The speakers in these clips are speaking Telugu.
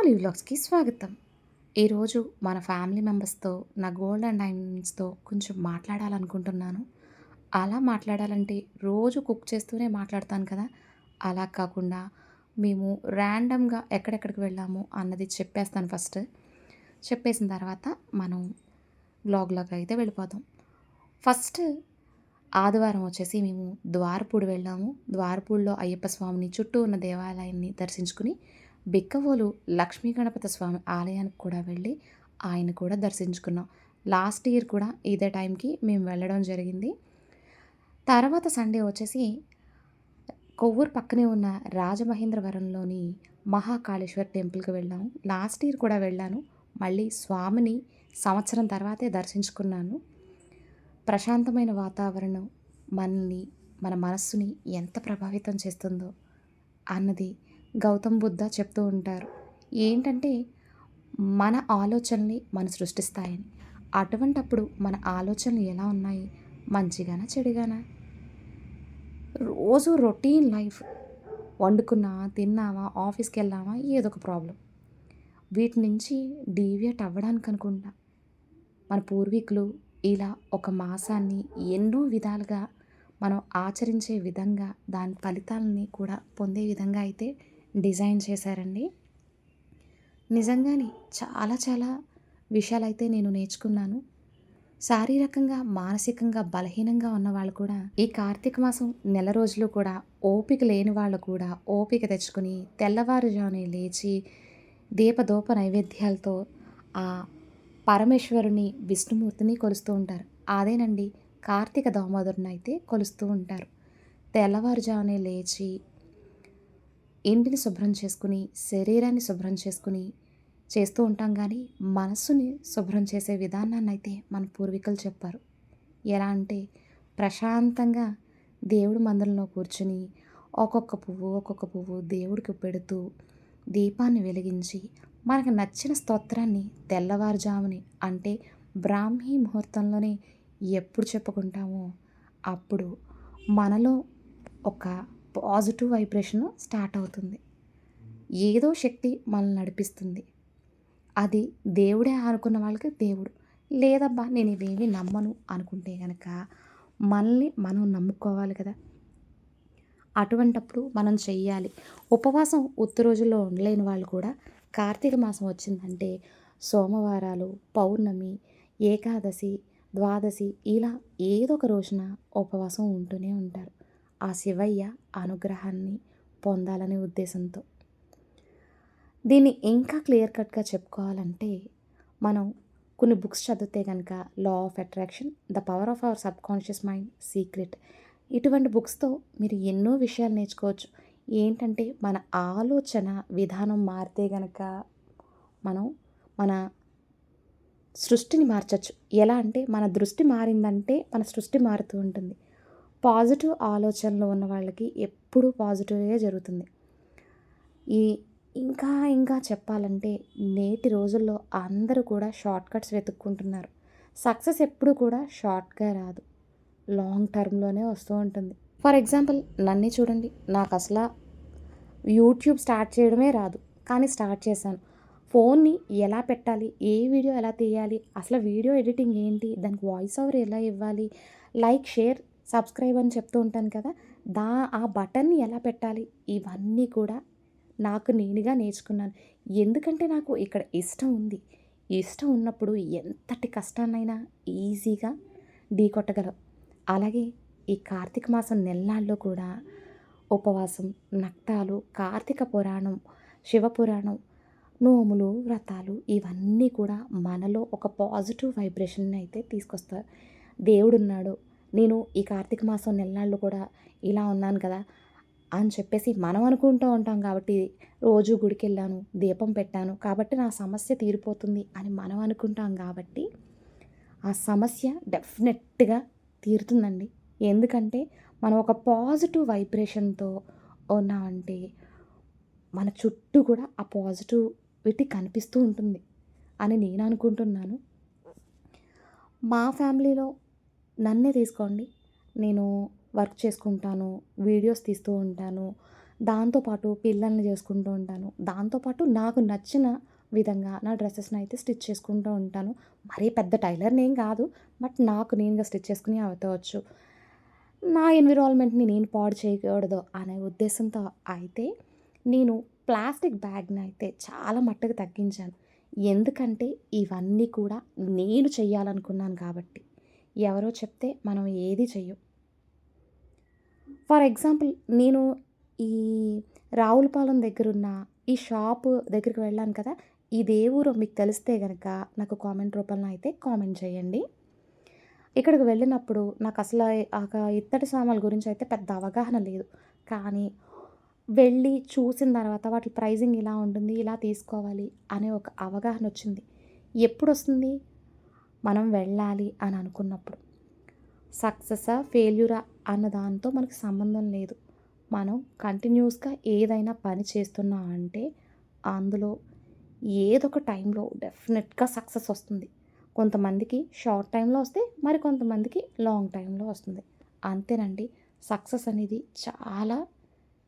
ఆలీ వ్లాగ్స్కి స్వాగతం ఈరోజు మన ఫ్యామిలీ మెంబర్స్తో నా గోల్డ్ అండ్ డైమండ్స్తో కొంచెం మాట్లాడాలనుకుంటున్నాను. అలా మాట్లాడాలంటే రోజు కుక్ చేస్తూనే మాట్లాడతాను కదా. అలా కాకుండా మేము ర్యాండమ్గా ఎక్కడెక్కడికి వెళ్ళాము అన్నది చెప్పేస్తాను ఫస్ట్. చెప్పేసిన తర్వాత మనం బ్లాగ్లోకి అయితే వెళ్ళిపోతాం ఫస్ట్ ఆదివారం వచ్చేసి మేము ద్వారపూడి వెళ్ళాము. ద్వారపూడిలో అయ్యప్ప స్వామిని చుట్టూ ఉన్న దేవాలయాన్ని దర్శించుకుని బిక్కవోలు లక్ష్మీ గణపతి స్వామి ఆలయానికి కూడా వెళ్ళి ఆయన కూడా దర్శించుకున్నాం. లాస్ట్ ఇయర్ కూడా ఇదే టైంకి మేము వెళ్ళడం జరిగింది. తర్వాత సండే వచ్చేసి కొవ్వూరు పక్కనే ఉన్న రాజమహేంద్రవరంలోని మహాకాళేశ్వర్ టెంపుల్కి వెళ్ళాము. లాస్ట్ ఇయర్ కూడా వెళ్ళాను. మళ్ళీ స్వామిని సంవత్సరం తర్వాతే దర్శించుకున్నాను. ప్రశాంతమైన వాతావరణం మనల్ని మన మనస్సుని ఎంత ప్రభావితం చేస్తుందో అన్నది గౌతమ్ బుద్ధ చెప్తూ ఉంటారు. ఏంటంటే మన ఆలోచనల్ని మనం సృష్టిస్తాయని. అటువంటప్పుడు మన ఆలోచనలు ఎలా ఉన్నాయి? మంచిగానా చెడుగానా? రోజు రొటీన్ లైఫ్. వండుకున్నావా తిన్నావా ఆఫీస్కి వెళ్ళావా ఏదో ఒక ప్రాబ్లం. వీటి నుంచి డీవియేట్ అవ్వడానికి అనుకుంటా. మన పూర్వీకులు ఇలా ఒక మాసాన్ని ఎన్నో విధాలుగా మనం ఆచరించే విధంగా దాని ఫలితాలని కూడా పొందే విధంగా అయితే డిజైన్ చేశారండి. నిజంగానే చాలా చాలా విషయాలైతే నేను నేర్చుకున్నాను. శారీరకంగా మానసికంగా బలహీనంగా ఉన్న వాళ్ళు కూడా ఈ కార్తీక మాసం నెల రోజులు కూడా ఓపిక లేని వాళ్ళు కూడా ఓపిక తెచ్చుకుని తెల్లవారుజామునే లేచి దీపదోప నైవేద్యాలతో ఆ పరమేశ్వరుని విష్ణుమూర్తిని కొలుస్తూ ఉంటారు. అదేనండి కార్తీక దామోదరుని అయితే కొలుస్తూ ఉంటారు. తెల్లవారుజామునే లేచి ఇంటిని శుభ్రం చేసుకుని శరీరాన్ని శుభ్రం చేసుకుని చేస్తూ ఉంటాం కానీ మనస్సుని శుభ్రం చేసే విధానాన్ని అయితే మన పూర్వీకులు చెప్పారు. ఎలా అంటే ప్రశాంతంగా దేవుడి మందిరంలో కూర్చుని ఒక్కొక్క పువ్వు ఒక్కొక్క పువ్వు దేవుడికి పెడుతూ దీపాన్ని వెలిగించి మనకు నచ్చిన స్తోత్రాన్ని తెల్లవారుజాముని అంటే బ్రాహ్మీ ముహూర్తంలోనే ఎప్పుడు చెప్పుకుంటామో అప్పుడు మనలో ఒక పాజిటివ్ వైబ్రేషన్ స్టార్ట్ అవుతుంది. ఏదో శక్తి మనల్ని నడిపిస్తుంది. అది దేవుడే అనుకున్న వాళ్ళకి దేవుడు. లేదబ్బా నేను ఇవేమి నమ్మను అనుకుంటే కనుక మనల్ని మనం నమ్ముకోవాలి కదా. అటువంటప్పుడు మనం చెయ్యాలి. ఉపవాసం ఉత్త రోజుల్లో ఉండలేని వాళ్ళు కూడా కార్తీక మాసం వచ్చిందంటే సోమవారాలు పౌర్ణమి ఏకాదశి ద్వాదశి ఇలా ఏదో ఒక రోజున ఉపవాసం ఉంటూనే ఉంటారు. ఆ శివయ్య అనుగ్రహాన్ని పొందాలనే ఉద్దేశంతో. దీన్ని ఇంకా క్లియర్ కట్గా చెప్పుకోవాలంటే మనం కొన్ని బుక్స్ చదివితే కనుక law of attraction the power of our subconscious mind secret ఇటువంటి బుక్స్తో మీరు ఎన్నో విషయాలు నేర్చుకోవచ్చు. ఏంటంటే మన ఆలోచన విధానం మారితే గనక మనం మన సృష్టిని మార్చచ్చు. ఎలా అంటే మన దృష్టి మారిందంటే మన సృష్టి మారుతూ ఉంటుంది. పాజిటివ్ ఆలోచనలు ఉన్న వాళ్ళకి ఎప్పుడూ పాజిటివ్గా జరుగుతుంది. ఈ ఇంకా ఇంకా చెప్పాలంటే నేటి రోజుల్లో అందరూ కూడా షార్ట్ కట్స్ వెతుక్కుంటున్నారు. సక్సెస్ ఎప్పుడు కూడా షార్ట్గా రాదు. లాంగ్ టర్మ్లోనే వస్తూ ఉంటుంది. ఫర్ ఎగ్జాంపుల్ నన్నే చూడండి. నాకు అసలు యూట్యూబ్ స్టార్ట్ చేయడమే రాదు. కానీ స్టార్ట్ చేశాను. ఫోన్ని ఎలా పెట్టాలి? ఏ వీడియో ఎలా తీయాలి? అసలు వీడియో ఎడిటింగ్ ఏంటి? దానికి వాయిస్ ఓవర్ ఎలా ఇవ్వాలి? లైక్ షేర్ సబ్స్క్రైబ్ అని చెప్తూ ఉంటాను కదా దా ఆ బటన్ని ఎలా పెట్టాలి? ఇవన్నీ కూడా నాకు నేనుగా నేర్చుకున్నాను. ఎందుకంటే నాకు ఇక్కడ ఇష్టం ఉంది. ఇష్టం ఉన్నప్పుడు ఎంతటి కష్టాన్నైనా ఈజీగా ఢీకొట్టగలం అలాగే ఈ కార్తీక మాసం నెల్లాల్లో కూడా ఉపవాసం నక్తాలు కార్తీక పురాణం శివపురాణం నోములు వ్రతాలు ఇవన్నీ కూడా మనలో ఒక పాజిటివ్ వైబ్రేషన్ అయితే తీసుకొస్తారు. దేవుడున్నాడు నేను ఈ కార్తీక మాసం నెలనాళ్ళు కూడా ఇలా ఉన్నాను కదా అని చెప్పేసి మనం అనుకుంటూ ఉంటాం కాబట్టి రోజు గుడికి వెళ్ళాను దీపం పెట్టాను కాబట్టి నా సమస్య తీరిపోతుంది అని మనం అనుకుంటాం కాబట్టి ఆ సమస్య డెఫినెట్గా తీరుతుందండి. ఎందుకంటే మనం ఒక పాజిటివ్ వైబ్రేషన్తో ఉన్నామంటే మన చుట్టూ కూడా ఆ పాజిటివిటీ కనిపిస్తూ ఉంటుంది అని నేను అనుకుంటున్నాను. మా ఫ్యామిలీలో నన్నే తీసుకోండి. నేను వర్క్ చేసుకుంటాను వీడియోస్ తీస్తూ ఉంటాను దాంతోపాటు పిల్లల్ని చేసుకుంటూ ఉంటాను. దాంతోపాటు నాకు నచ్చిన విధంగా నా డ్రెస్సెస్ని అయితే స్టిచ్ చేసుకుంటూ ఉంటాను. మరీ పెద్ద టైలర్ని ఏం కాదు బట్ నాకు నేనుగా స్టిచ్ చేసుకుని అవుతవచ్చు నా ఎన్విరాన్మెంట్ని నేను పాడు చేయకూడదు అనే ఉద్దేశంతో అయితే నేను ప్లాస్టిక్ బ్యాగ్ని అయితే చాలా మట్టుకు తగ్గించాను. ఎందుకంటే ఇవన్నీ కూడా నేను చెయ్యాలనుకున్నాను కాబట్టి. ఎవరో చెప్తే మనం ఏది చెయ్యం. ఫర్ ఎగ్జాంపుల్ నేను ఈ రావులపాలెం దగ్గరున్న ఈ షాపు దగ్గరికి వెళ్ళాను కదా ఇది ఏ ఊరో మీకు తెలిస్తే కనుక నాకు కామెంట్ రూపంలో అయితే కామెంట్ చేయండి. ఇక్కడికి వెళ్ళినప్పుడు నాకు అసలు ఆ ఇత్తడి సామాన్ల గురించి అయితే పెద్ద అవగాహన లేదు. కానీ వెళ్ళి చూసిన తర్వాత వాటి ప్రైజింగ్ ఇలా ఉంటుంది ఇలా తీసుకోవాలి అనే ఒక అవగాహన వచ్చింది. ఎప్పుడు వస్తుంది? మనం వెళ్ళాలి అని అనుకున్నప్పుడు. సక్సెసా ఫెయిల్యూరా అన్న దాంతో మనకు సంబంధం లేదు. మనం కంటిన్యూస్గా ఏదైనా పని చేస్తున్నా అంటే అందులో ఏదో ఒక టైంలో డెఫినెట్గా సక్సెస్ వస్తుంది. కొంతమందికి షార్ట్ టైంలో వస్తే మరి కొంతమందికి లాంగ్ టైంలో వస్తుంది. అంతేనండి సక్సెస్ అనేది చాలా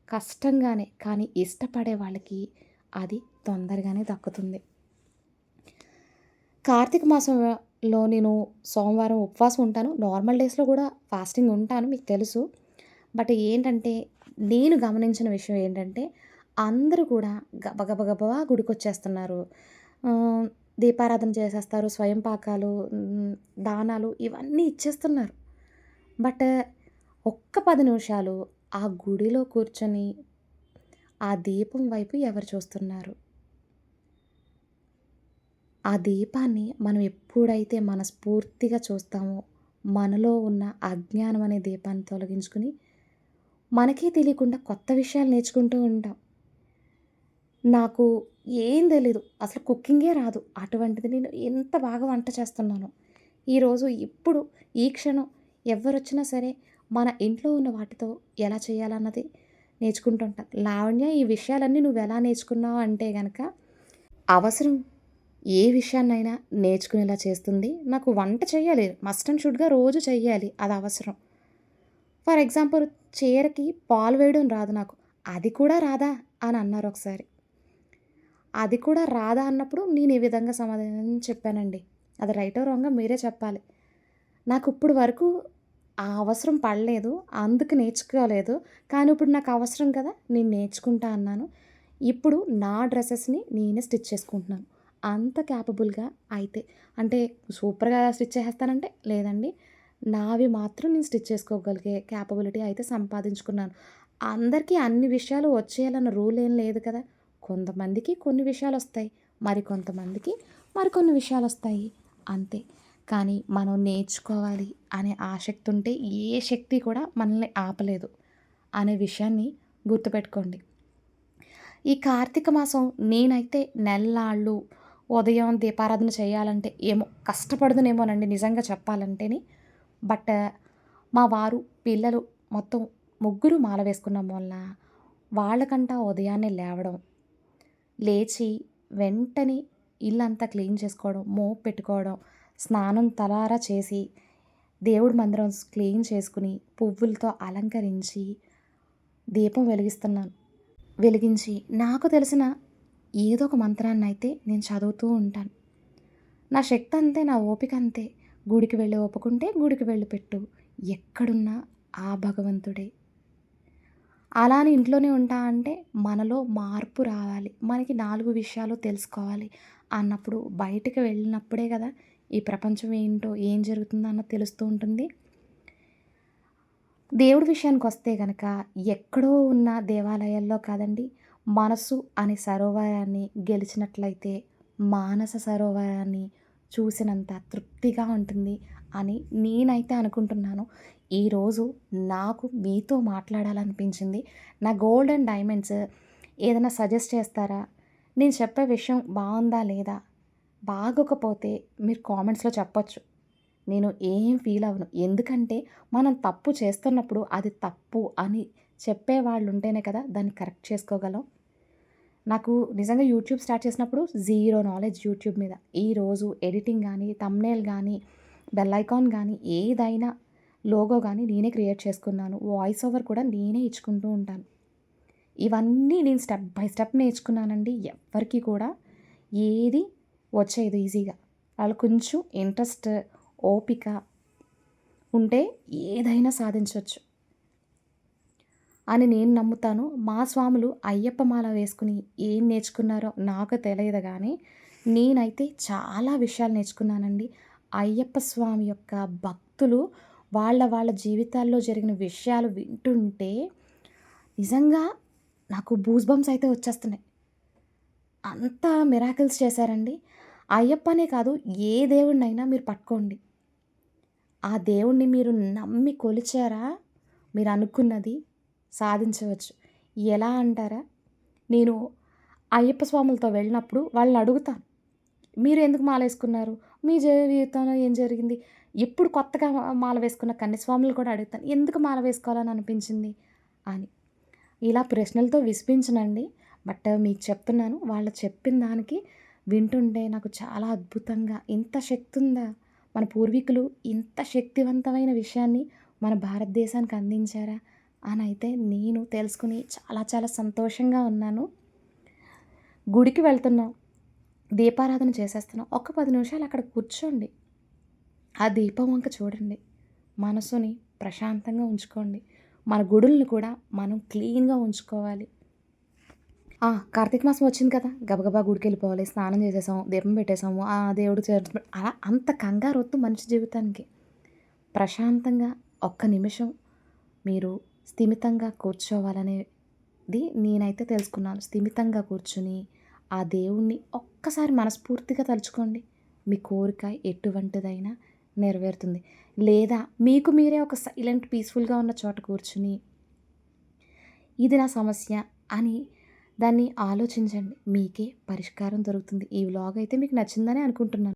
కష్టంగానే కానీ ఇష్టపడే వాళ్ళకి అది తొందరగానే దక్కుతుంది. కార్తీక మాసం లో నేను సోమవారం ఉపవాసం ఉంటాను. నార్మల్ డేస్లో కూడా ఫాస్టింగ్ ఉంటాను మీకు తెలుసు. బట్ ఏంటంటే నేను గమనించిన విషయం ఏంటంటే అందరూ కూడా గబగబగబా గుడికి వచ్చేస్తున్నారు దీపారాధన చేసేస్తారు స్వయం పాకాలు దానాలు ఇవన్నీ ఇచ్చేస్తున్నారు. బట్ ఒక్క పది నిమిషాలు ఆ గుడిలో కూర్చొని ఆ దీపం వైపు ఎవరు చూస్తున్నారు? ఆ దీపాన్ని మనం ఎప్పుడైతే మనస్ఫూర్తిగా చూస్తామో మనలో ఉన్న అజ్ఞానం అనే దీపాన్ని తొలగించుకుని మనకే తెలియకుండా కొత్త విషయాలు నేర్చుకుంటూ ఉంటాం. నాకు ఏం తెలీదు. అసలు కుకింగే రాదు. అటువంటిది నేను ఎంత బాగా వంట చేస్తున్నాను. ఈరోజు ఇప్పుడు ఈ క్షణం ఎవరు వచ్చినా సరే మన ఇంట్లో ఉన్న వాటితో ఎలా చేయాలన్నది నేర్చుకుంటుంటాను లావణ్య ఈ విషయాలన్నీ నువ్వు ఎలా నేర్చుకున్నావు అంటే కనుక అవసరం ఏ విషయాన్నైనా నేర్చుకునేలా చేస్తుంది. నాకు వంట చేయాలి మస్ట్ అండ్ షుడ్గా రోజు చెయ్యాలి. అది అవసరం. ఫర్ ఎగ్జాంపుల్ చీరకి పాలు వేయడం రాదు నాకు. అది కూడా రాదా? అని అన్నారు ఒకసారి. అది కూడా రాదా అన్నప్పుడు నేను ఈ విధంగా సమాధానం చెప్పానండి? అది రైటో రాంగా మీరే చెప్పాలి. నాకు ఇప్పుడు వరకు ఆ అవసరం పడలేదు. అందుకు నేర్చుకోలేదు. కానీ ఇప్పుడు నాకు అవసరం కదా నేను నేర్చుకుంటా అన్నాను. ఇప్పుడు నా డ్రెస్సెస్ని నేనే స్టిచ్ చేసుకుంటున్నాను. అంత క్యాపబుల్గా అయితే. అంటే సూపర్గా స్టిచ్ చేసేస్తానంటే లేదండి. నావి మాత్రం నేను స్టిచ్ చేసుకోగలిగే క్యాపబిలిటీ అయితే సంపాదించుకున్నాను. అందరికీ అన్ని విషయాలు వచ్చేయాలన్న రూల్ ఏం లేదు కదా. కొంతమందికి కొన్ని విషయాలు వస్తాయి మరి కొంతమందికి మరికొన్ని విషయాలు వస్తాయి. అంతే. కానీ మనం నేర్చుకోవాలి అనే ఆసక్తి ఉంటే ఏ శక్తి కూడా మనల్ని ఆపలేదు అనే విషయాన్ని గుర్తుపెట్టుకోండి. ఈ కార్తీక మాసం నేనైతే నెల్లాళ్ళు ఉదయం దీపారాధన చేయాలంటే ఏమో కష్టపడుతునేమోనండి నిజంగా చెప్పాలంటేని. బట్ మా వారు పిల్లలు మొత్తం ముగ్గురు మాల వేసుకున్నాం వల్ల వాళ్ళకంటా ఉదయాన్నే లేవడం లేచి వెంటనే ఇల్లంతా క్లీన్ చేసుకోవడం మోపు పెట్టుకోవడం స్నానం తలారా చేసి దేవుడి మందిరం క్లీన్ చేసుకుని పువ్వులతో అలంకరించి దీపం వెలిగిస్తున్నాను. వెలిగించి నాకు తెలిసిన ఏదో ఒక మంత్రాన్ని అయితే నేను చదువుతూ ఉంటాను. నా శక్తి అంతే నా ఓపిక అంతే గుడికి వెళ్ళి ఒప్పుకుంటే గుడికి వెళ్ళి పెట్టు. ఎక్కడున్నా ఆ భగవంతుడే. అలానే ఇంట్లోనే ఉంటా అంటే మనలో మార్పు రావాలి. మనకి నాలుగు విషయాలు తెలుసుకోవాలి. అన్నప్పుడు బయటకు వెళ్ళినప్పుడే కదా ఈ ప్రపంచం ఏంటో ఏం జరుగుతుందో అన్న తెలుస్తూ ఉంటుంది. దేవుడి విషయానికి వస్తే కనుక ఎక్కడో ఉన్న దేవాలయాల్లో కాదండి మనసు అనే సరోవరాన్ని గెలిచినట్లయితే మానస సరోవరాన్ని చూసినంత తృప్తిగా ఉంటుంది అని నేనైతే అనుకుంటున్నాను. ఈరోజు నాకు మీతో మాట్లాడాలనిపించింది. నా గోల్డ్ అండ్ డైమండ్స్ ఏదైనా సజెస్ట్ చేస్తారా? నేను చెప్పే విషయం బాగుందా లేదా? బాగోకపోతే మీరు కామెంట్స్లో చెప్పచ్చు. నేను ఏం ఫీల్ అవ్వను. ఎందుకంటే మనం తప్పు చేస్తున్నప్పుడు అది తప్పు అని చెప్పేవాళ్ళు ఉంటేనే కదా దాన్ని కరెక్ట్ చేసుకోగలం. నాకు నిజంగా యూట్యూబ్ స్టార్ట్ చేసినప్పుడు జీరో నాలెడ్జ్ యూట్యూబ్ మీద. ఈరోజు ఎడిటింగ్ కానీ తమ్నేల్ కానీ బెల్ ఐకాన్ కానీ ఏదైనా లోగో కానీ నేనే క్రియేట్ చేసుకున్నాను. వాయిస్ ఓవర్ కూడా నేనే ఇచ్చుకుంటూ ఉంటాను. ఇవన్నీ నేను స్టెప్ బై స్టెప్ నేర్చుకున్నానండి. ఎవరికి కూడా ఏది వచ్చేది ఈజీగా వాళ్ళు కొంచెం ఇంట్రెస్ట్ ఓపిక ఉంటే ఏదైనా సాధించవచ్చు అని నేను నమ్ముతాను. మా స్వాములు అయ్యప్ప మాల వేసుకుని ఏం నేర్చుకున్నారో నాకు తెలియదు కానీ నేనైతే చాలా విషయాలు నేర్చుకున్నానండి. అయ్యప్ప స్వామి యొక్క భక్తులు వాళ్ళ వాళ్ళ జీవితాల్లో జరిగిన విషయాలు వింటుంటే నిజంగా నాకు బూస్ అయితే వచ్చేస్తున్నాయి. అంత మిరాకిల్స్ చేశారండి. అయ్యప్పనే కాదు ఏ దేవుడినైనా మీరు పట్టుకోండి. ఆ దేవుణ్ణి మీరు నమ్మి కొలిచారా? మీరు అనుకున్నది సాధించవచ్చు. ఎలా అంటారా? నేను అయ్యప్ప స్వాములతో వెళ్ళినప్పుడు వాళ్ళని అడుగుతాను. మీరు ఎందుకు మాల వేసుకున్నారు మీ జీవితంలో ఏం జరిగింది? ఇప్పుడు కొత్తగా మాల వేసుకున్న కన్యస్వాములు కూడా అడుగుతాను ఎందుకు మాల వేసుకోవాలని అనిపించింది? అని. ఇలా ప్రశ్నలతో విసిపించనండి బట్ మీకు చెప్తున్నాను వాళ్ళు చెప్పిన దానికి వింటుంటే నాకు చాలా అద్భుతంగా ఇంత శక్తి ఉందా? మన పూర్వీకులు ఇంత శక్తివంతమైన విషయాన్ని మన భారతదేశానికి అందించారా? అని అయితే నేను తెలుసుకుని చాలా చాలా సంతోషంగా ఉన్నాను. గుడికి వెళ్తున్నాం. దీపారాధన చేసేస్తున్నాం. ఒక పది నిమిషాలు అక్కడ కూర్చోండి. ఆ దీపం వంక చూడండి. మనసుని ప్రశాంతంగా ఉంచుకోండి. మన గుడుల్ని కూడా మనం క్లీన్గా ఉంచుకోవాలి. కార్తీక మాసం వచ్చింది కదా. గబగబా గుడికి వెళ్ళిపోవాలి. స్నానం చేసేసాం. దీపం పెట్టేసాము. ఆ దేవుడు అలా అంత కంగారు వద్దు మనిషి జీవితానికి. ప్రశాంతంగా ఒక్క నిమిషం మీరు స్థిమితంగా కూర్చోవాలనేది నేనైతే తెలుసుకున్నాను. స్థిమితంగా కూర్చుని ఆ దేవుణ్ణి ఒక్కసారి మనస్ఫూర్తిగా తలుచుకోండి. మీ కోరిక ఎటువంటిదైనా నెరవేరుతుంది. లేదా మీకు మీరే ఒక సైలెంట్ పీస్ఫుల్గా ఉన్న చోట కూర్చుని ఇది నా సమస్య అని దాన్ని ఆలోచించండి. మీకే పరిష్కారం దొరుకుతుంది. ఈ వ్లాగ్ అయితే మీకు నచ్చిందని అనుకుంటున్నాను.